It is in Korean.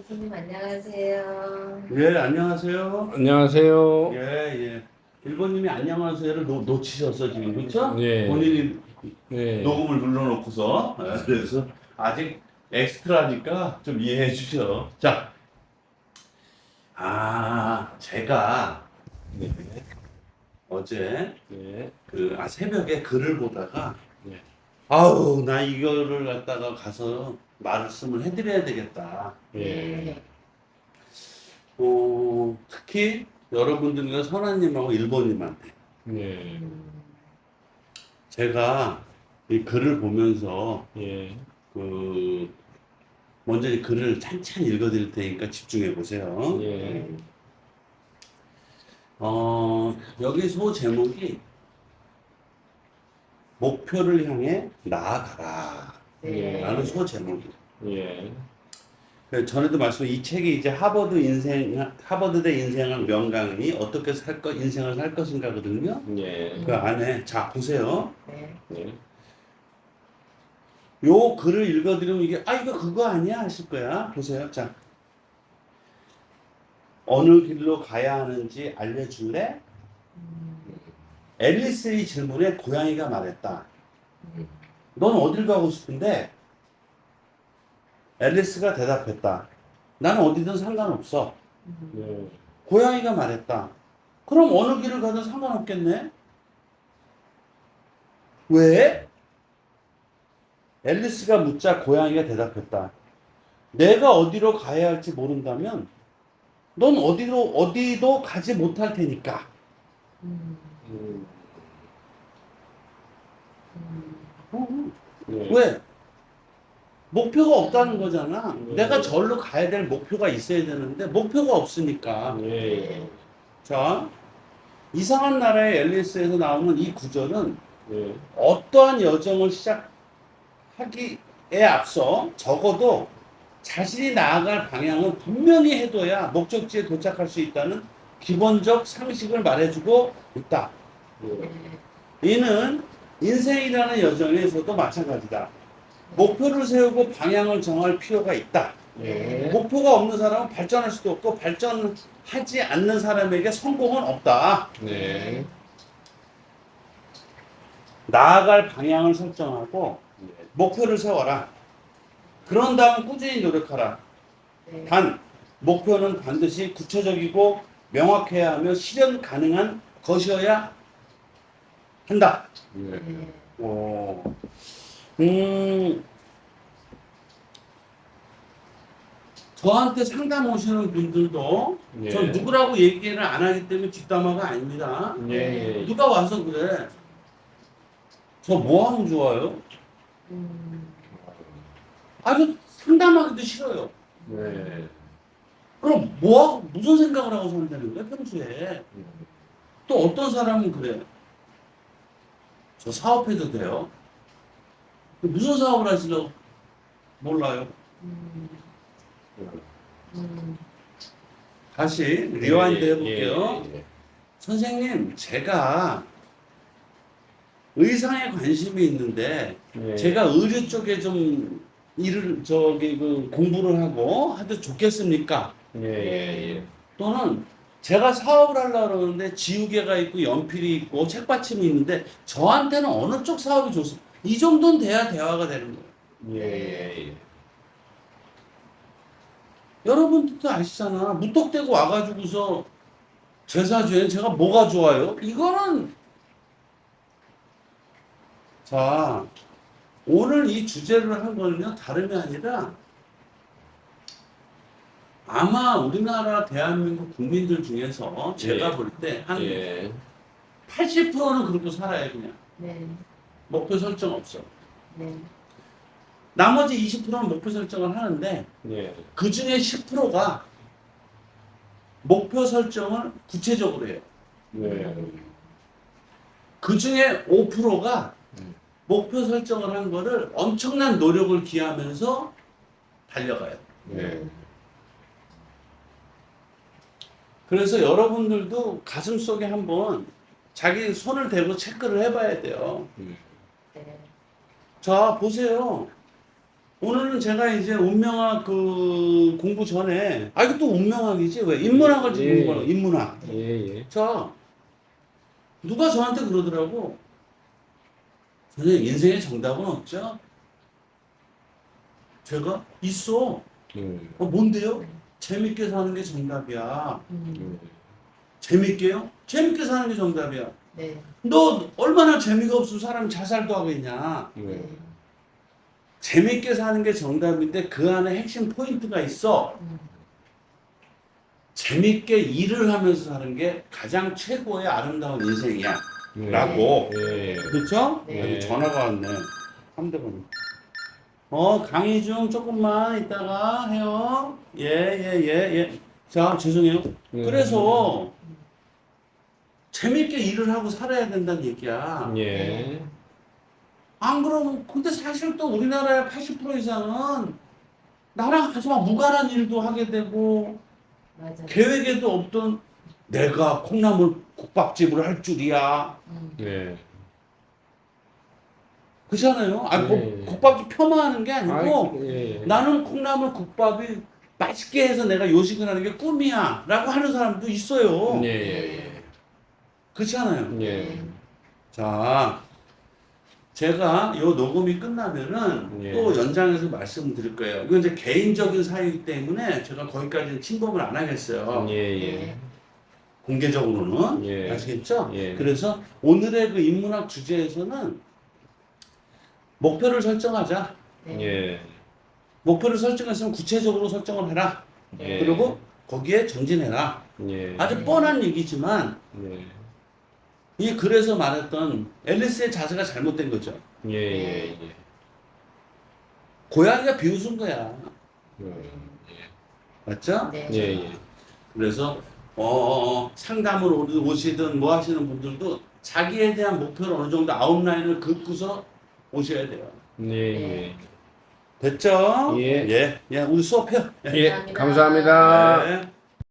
교수님 안녕하세요. 예, 안녕하세요. 안녕하세요. 예, 예. 일본님이 안녕하세요를 놓, 놓치셨어, 지금. 그쵸? 예. 본인이 네. 녹음을 눌러놓고서. 예, 그래서 아직 엑스트라니까 좀 이해해 주셔. 자. 아, 제가 네. 어제 네. 그, 아, 새벽에 글을 보다가 네. 아우, 나 이거를 갖다가 가서 말씀을 해드려야 되겠다. 예. 어, 특히 여러분들과 선아님하고 일본님한테 네. 제가 이 글을 보면서 예. 그 먼저 이 글을 찬찬히 읽어드릴 테니까 집중해 보세요. 예. 어, 여기 소 제목이 목표를 향해 나아가라 예. 라는 소 제목이. 예. 그 전에도 말씀 이 책이 이제 하버드 인생 하버드대 인생학 명강이 어떻게 살 것 인생을 살 것인가거든요. 예. 그 안에 자 보세요. 네. 예. 요 글을 읽어드리면 이게 아 이거 그거 아니야 하실 거야. 보세요. 자 어느 길로 가야 하는지 알려줄래? 앨리스의 질문에 고양이가 말했다. 넌 어딜 가고 싶은데? 앨리스가 대답했다. 나는 어디든 상관없어. 네. 고양이가 말했다. 그럼 어느 길을 가든 상관없겠네? 왜? 앨리스가 묻자 고양이가 대답했다. 내가 어디로 가야 할지 모른다면 넌 어디로 어디도 가지 못할 테니까. 음. 음. 어, 네. 왜? 목표가 없다는 거잖아. 네. 내가 절로 가야 될 목표가 있어야 되는데 목표가 없으니까. 예. 자, 이상한 나라의 앨리스에서 나오는 이 구절은 예. 어떠한 여정을 시작하기에 앞서 적어도 자신이 나아갈 방향을 분명히 해둬야 목적지에 도착할 수 있다는 기본적 상식을 말해주고 있다. 예. 이는 인생이라는 여정에서도 마찬가지다. 목표를 세우고 방향을 정할 필요가 있다. 예. 목표가 없는 사람은 발전할 수도 없고 발전하지 않는 사람에게 성공은 없다. 네. 나아갈 방향을 설정하고 예. 목표를 세워라. 그런 다음 꾸준히 노력하라. 네. 단 목표는 반드시 구체적이고 명확해야 하며 실현 가능한 것이어야 한다. 예. 네. 오. 음. 저한테 상담 오시는 분들도 예. 전 누구라고 얘기를 안 하기 때문에 뒷담화가 아닙니다. 예. 누가 와서 그래? 저 뭐 하면 좋아요? 음. 아주 상담하기도 싫어요. 네. 그럼 뭐 하고 무슨 생각을 하고 산다는 거야 평소에? 또 어떤 사람은 그래. 저 사업해도 돼요. 무슨 사업을 하시려고 몰라요. 음. 음. 다시 리와인드 예, 해볼게요. 예, 예. 선생님, 제가 의상에 관심이 있는데 예. 제가 의료 쪽에 좀 일을 저기 그 공부를 하고 하도 좋겠습니까? 예, 예, 예. 또는 제가 사업을 하려고 그러는데 지우개가 있고 연필이 있고 책받침이 있는데 저한테는 어느 쪽 사업이 좋습니까? 이 정도는 돼야 대화가 되는 거예요. 예, 예, 예. 여러분들도 아시잖아. 무턱대고 와가지고서 제사주엔 제가 뭐가 좋아요? 이거는 자 오늘 이 주제를 한 거는요 다름이 아니라 아마 우리나라 대한민국 국민들 중에서 제가 예. 볼때한 예. 80%는 그렇게 살아요 그냥 네. 목표 설정 없어. 네. 나머지 20%는 목표 설정을 하는데 예. 그 중에 10%가 목표 설정을 구체적으로 해요. 네. 그 중에 5%가 음. 목표 설정을 한 거를 엄청난 노력을 기하면서 달려가요. 네. 그래서 여러분들도 가슴 속에 한번 자기 손을 대고 체크를 해봐야 돼요. 네. 자, 보세요. 오늘은 제가 이제 운명학 그 공부 전에 아 이거 또 운명학이지 왜 인문학을 지금 예. 공부하는 거야 인문학 예, 예. 자 누가 저한테 그러더라고 선생님 인생에 정답은 없죠 제가 있어 음. 어, 뭔데요 재밌게 사는 게 정답이야 음. 음. 재밌게요 재밌게 사는 게 정답이야 네. 너 얼마나 재미가 없으면 사람이 자살도 하겠냐 네. 네. 재밌게 사는 게 정답인데 그 안에 핵심 포인트가 있어 음. 재밌게 일을 하면서 사는 게 가장 최고의 아름다운 인생이야. 네. 라고. 예, 예. 그렇죠? 네. 전화가 왔네. 3대번. 어, 강의 중 조금만 이따가 해요. 예, 예, 예, 예. 자, 죄송해요. 네. 그래서 재밌게 일을 하고 살아야 된다는 얘기야. 예. 안 그러면 근데 사실 또 우리나라의 80% 이상은 나랑 아주 막 무관한 일도 하게 되고 맞아. 계획에도 없던 내가 콩나물 국밥집을 할 줄이야. 음. 네. 그렇잖아요. 아니, 뭐 네. 국밥집 폄하하는 게 아니고 아이, 예, 예. 나는 콩나물 국밥이 맛있게 해서 내가 요식을 하는 게 꿈이야. 라고 하는 사람도 있어요. 예, 예, 그렇지 않아요? 예. 예. 자, 제가 요 녹음이 끝나면은 예. 또 연장해서 말씀드릴 거예요. 이건 이제 개인적인 사유이기 때문에 제가 거기까지는 침범을 안 하겠어요. 예, 예. 네. 공개적으로는. 예. 아시겠죠? 예. 그래서 오늘의 그 인문학 주제에서는 목표를 설정하자. 네. 예. 목표를 설정했으면 구체적으로 설정을 해라. 예. 그리고 거기에 전진해라. 예. 아주 뻔한 얘기지만 예. 이 글에서 말했던 앨리스의 자세가 잘못된 거죠. 예, 예, 예. 고양이가 비웃은 거야. 음, 맞죠? 네. 예, 예. 그래서 어, 어, 어, 상담을 오- 오시든 뭐 하시는 분들도 자기에 대한 목표를 어느 정도 아웃라인을 긋고서 오셔야 돼요. 예, 예. 됐죠? 예. 예. 예, 우리 수업해요. 예. 감사합니다. 감사합니다. 네.